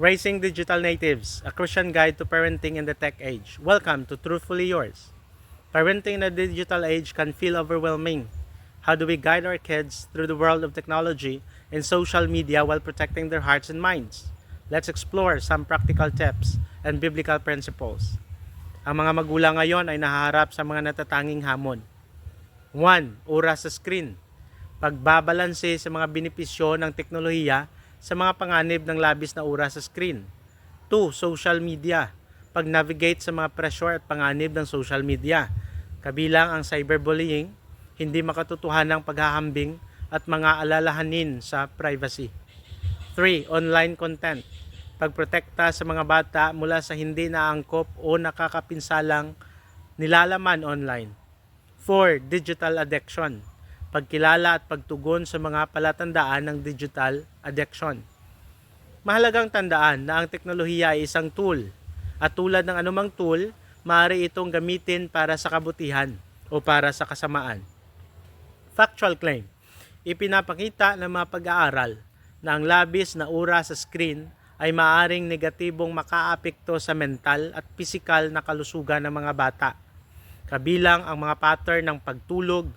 Raising Digital Natives, a Christian guide to parenting in the tech age. Welcome to Truthfully Yours. Parenting in the digital age can feel overwhelming. How do we guide our kids through the world of technology and social media while protecting their hearts and minds? Let's explore some practical tips and biblical principles. Ang mga magulang ngayon ay nahaharap sa mga natatanging hamon. 1. Oras sa screen. Pagbabalanse sa mga benepisyo ng teknolohiya sa mga panganib ng labis na oras sa screen. 2. Social media. Pag-navigate sa mga pressure at panganib ng social media. Kabilang ang cyberbullying, hindi makatotohanang paghahambing at mga alalahanin sa privacy. 3. Online content. Pagprotekta sa mga bata mula sa hindi naangkop o nakakapinsalang nilalaman online. 4. Digital addiction. Pagkilala at pagtugon sa mga palatandaan ng digital addiction. Mahalagang tandaan na ang teknolohiya ay isang tool at tulad ng anumang tool, maaari itong gamitin para sa kabutihan o para sa kasamaan. Factual claim. Ipinapakita ng mga pag-aaral na ang labis na oras sa screen ay maaring negatibong makaapekto sa mental at pisikal na kalusugan ng mga bata. Kabilang ang mga pattern ng pagtulog,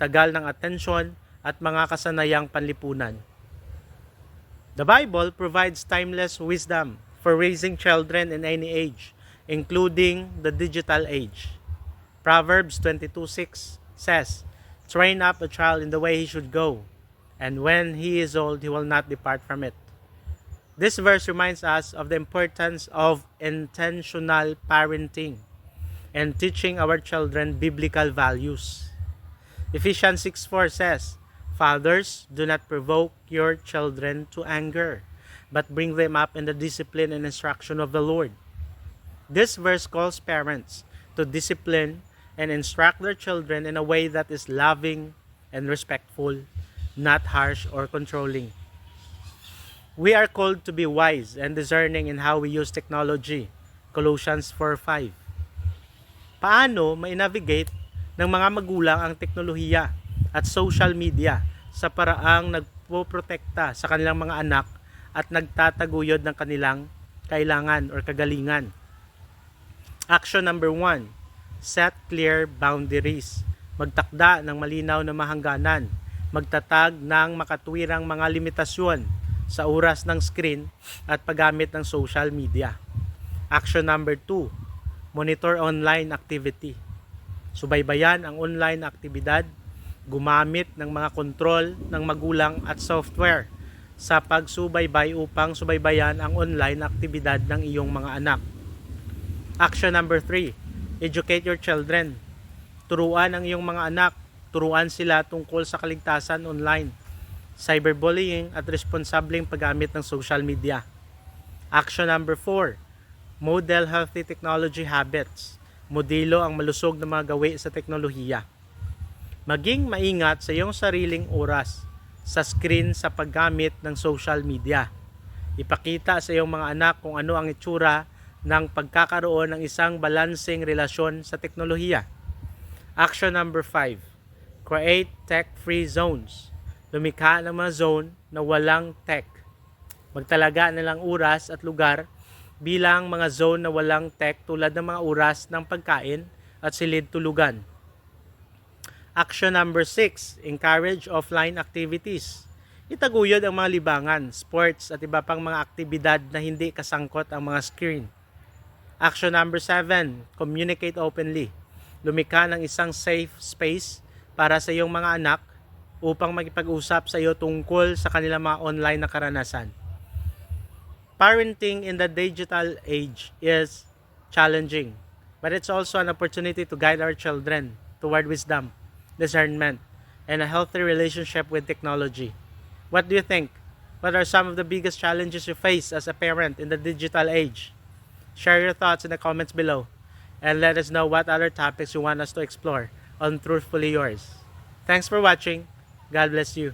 tagal ng atensyon, at mga kasanayang panlipunan. The Bible provides timeless wisdom for raising children in any age, including the digital age. Proverbs 22:6 says, Train up a child in the way he should go, and when he is old, he will not depart from it. This verse reminds us of the importance of intentional parenting and teaching our children biblical values. Ephesians 6:4 says, Fathers, do not provoke your children to anger, but bring them up in the discipline and instruction of the Lord. This verse calls parents to discipline and instruct their children in a way that is loving and respectful, not harsh or controlling. We are called to be wise and discerning in how we use technology. Colossians 4:5. Paano mai-navigate ng mga magulang ang teknolohiya at social media sa paraang nagpoprotekta sa kanilang mga anak at nagtataguyod ng kanilang kailangan or kagalingan? Action number one, set clear boundaries. Magtakda ng malinaw na mahangganan. Magtatag ng makatwirang mga limitasyon sa oras ng screen at paggamit ng social media. Action number 2, monitor online activity. Subaybayan ang online aktibidad, gumamit ng mga kontrol ng magulang at software sa pagsubaybay upang subaybayan ang online aktibidad ng iyong mga anak. Action number 3, educate your children. Turuan ang iyong mga anak, turuan sila tungkol sa kaligtasan online cyberbullying at responsableng paggamit ng social media. Action number 4, model healthy technology habits. Modelo ang malusog na mga gawi sa teknolohiya. Maging maingat sa iyong sariling oras sa screen sa paggamit ng social media. Ipakita sa iyong mga anak kung ano ang itsura ng pagkakaroon ng isang balanseng relasyon sa teknolohiya. Action number 5, create tech-free zones lumikha ng mga zone na walang tech. Magtalaga na lang oras at lugar bilang mga zone na walang tech tulad ng mga oras ng pagkain at silid tulugan. Action number 6, encourage offline activities. Itaguyod ang mga libangan, sports at iba pang mga aktibidad na hindi kasangkot ang mga screen. Action number 7, communicate openly. Lumikha ng isang safe space para sa iyong mga anak upang makipag-usap sa iyo tungkol sa kanilang mga online na karanasan. Parenting in the digital age is challenging, but it's also an opportunity to guide our children toward wisdom, discernment, and a healthy relationship with technology. What do you think? What are some of the biggest challenges you face as a parent in the digital age? Share your thoughts in the comments below and let us know what other topics you want us to explore on Truthfully Yours. Thanks for watching. God bless you.